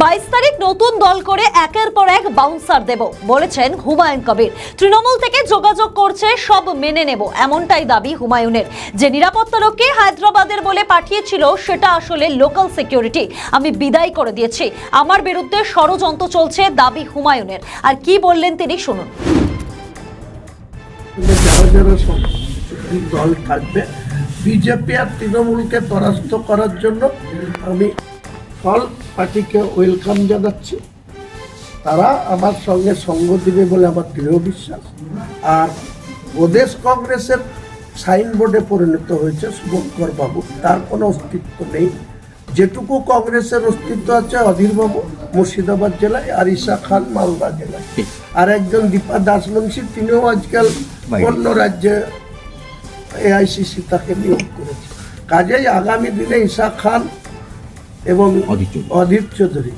বাইশ তারিখ নতুন দল করে একের পর এক বাউন্সার দেব, বলেছেন হুমায়ুন কবির। তৃণমূল থেকে যোগাযোগ করছে, সব মেনে নেব, এমনটাই দাবি হুমায়ুনের। যে নিরাপত্তারক্ষী হায়দ্রাবাদের বলে পাঠিয়েছিল, সেটা আসলে লোকাল সিকিউরিটি আমি বিদায় করে দিয়েছি। আমার বিরুদ্ধে ষড়যন্ত্র চলছে দাবি হুমায়ুনের। আর কি বললেন তিনি, শুনুন। দল থাকবে, বিজেপি আর তৃণমূলকে পরাস্ত করার জন্য আমি অল পার্টিকে ওয়েলকাম জানাচ্ছি। তারা আমার সঙ্গে সঙ্গ দিবে বলে আমার দৃঢ় বিশ্বাস। আর প্রদেশ কংগ্রেসের সাইনবোর্ডে পরিণত হয়েছে শুভঙ্কর বাবু। তার কোনো অস্তিত্ব নেই। যেটুকু কংগ্রেসের অস্তিত্ব আছে অধীরবাবু মুর্শিদাবাদ জেলায় আর ঈশা খান মালদা জেলায়। আর একজন দীপা দাসমুন্সি তিনিও আজকাল অন্য রাজ্যে এআইসিসি তাকে নিয়োগ করেছে। কাজেই আগামী দিনে ঈশা খান এবং অধীর চৌধুরী।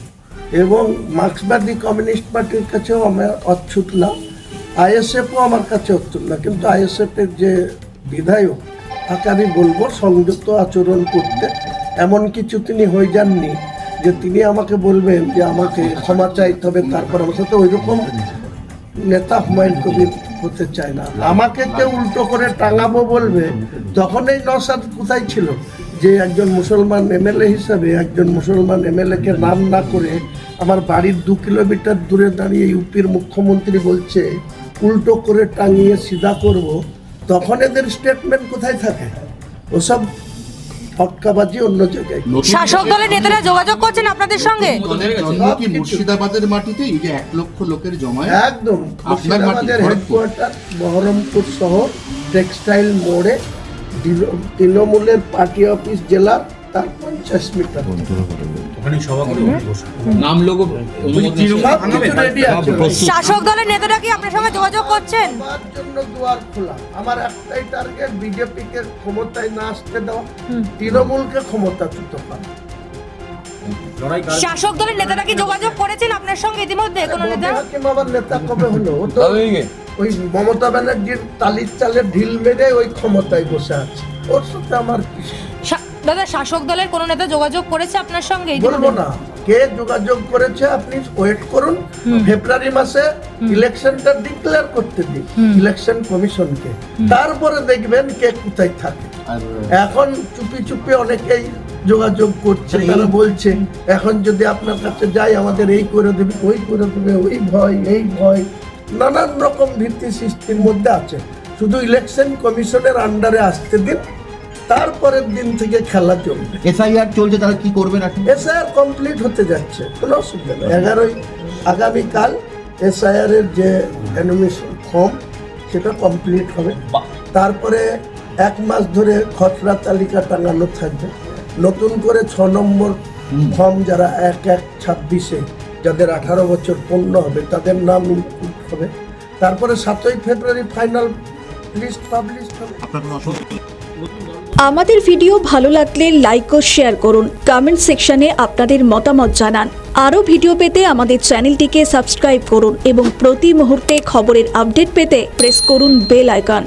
এবং মার্ক্সবাদী কমিউনিস্ট পার্টির কাছেও আমার অচ্ছুত না। আইএসএফও আমার কাছে অচ্ছুত না। কিন্তু আইএসএফের যে বিধায়ক তাকে আমি বলব সংযুক্ত আচরণ করতে। এমন কিছু তিনি হয়ে যাননি যে তিনি আমাকে বলবেন যে আমাকে ক্ষমা চাইতে হবে তারপর আমার সাথে ওই রকম নেতা হুমায়ুন কবির হতে চায় না। আমাকে কেউ উল্টো করে টাঙাবো বলবে তখন এই নসাদ কোথায় ছিল? যে একজন মুসলমান এমএলএ হিসাবে একজন মুসলমান এমএলএ কে নাম না করে আমার বাড়ির দু কিলোমিটার দূরে দাঁড়িয়ে ইউপির মুখ্যমন্ত্রী বলছে উল্টো করে টাঙিয়ে সিধা করব তখন এদের স্টেটমেন্ট কোথায় থাকে? ওসব ফটকাবাজি অন্য জায়গায়। শাসক দলের নেতারা যোগাযোগ করছেন আপনাদের সঙ্গে? কি মুর্শিদাবাদের মাটিতে এই যে এক লক্ষ লোকের জমায়েত? একদম। আপনার মুর্শিদাবাদের হেডকোয়ার্টার বহরমপুর শহর টেক্সটাইল মোড়ে তৃণমূলের পার্টি অফিস জেলার তার পঞ্চাশ মিটার। নাম লোক আছে। শাসক দলের নেতারা কি আপনার সঙ্গে যোগাযোগ করছেন? জন্য দুয়ার খোলা। আমার একটাই টার্গেট বিজেপি কে ক্ষমতায় না আসতে দেওয়া তৃণমূলকে ক্ষমতাচ্যুত করা? শাসক দলের নেতারা কি যোগাযোগ আপনার সঙ্গে ইতিমধ্যে কোনো নেতা আবার নেতা কবে হলো? তো ওই মমতা ব্যানার্জির টালির চালে ঢিল মেরে ওই ক্ষমতায় বসে আছে। ওর সাথে আমার দাদা শাসক দলের কোনো নেতা যোগাযোগ করেছে আপনার সঙ্গে বলব না। কে যোগাযোগ করেছে আপনি ওয়েট করুন। ফেব্রুয়ারি মাসে ইলেকশনটা ডিক্লেয়ার করতে দিন। ইলেকশন কমিশনকে। তারপরে দেখবেন কে কোথায় থাকে। এখন চুপি চুপি অনেকেই যোগাযোগ করছে তারা বলছে এখন যদি আপনার কাছে যাই আমাদের এই করে দেবে ওই করে দেবে ওই ভয় এই ভয়। নানান রকম ভিত্তি সৃষ্টির মধ্যে আছে। শুধু ইলেকশন কমিশনের আন্ডারে আসতে দিন তারপরের দিন থেকে খেলা চলবে। এসআইআর চলছে তারা কি করবেন এখন? এসআইআর কমপ্লিট হতে যাচ্ছে কোনো অসুবিধা নেই। এগারোই আগামীকাল এসআইআর এর যে অ্যানিমেশন ফর্ম সেটা কমপ্লিট হবে। তারপরে এক মাস ধরে খসড়া তালিকা টাঙানো থাকবে। নতুন করে ছ নম্বর ফর্ম যারা এক এক ছাব্বিশে যাদের আঠারো বছর পূর্ণ হবে তাদের নাম ইনক্লুড হবে। তারপরে সাতই ফেব্রুয়ারি ফাইনাল লিস্ট পাবলিশ হবে। আমাদের ভিডিও ভালো লাগলে লাইক ও শেয়ার করুন। কমেন্ট সেকশনে আপনাদের মতামত জানান। আরও ভিডিও পেতে আমাদের চ্যানেলটিকে সাবস্ক্রাইব করুন এবং প্রতি মুহূর্তে খবরের আপডেট পেতে প্রেস করুন বেল আইকন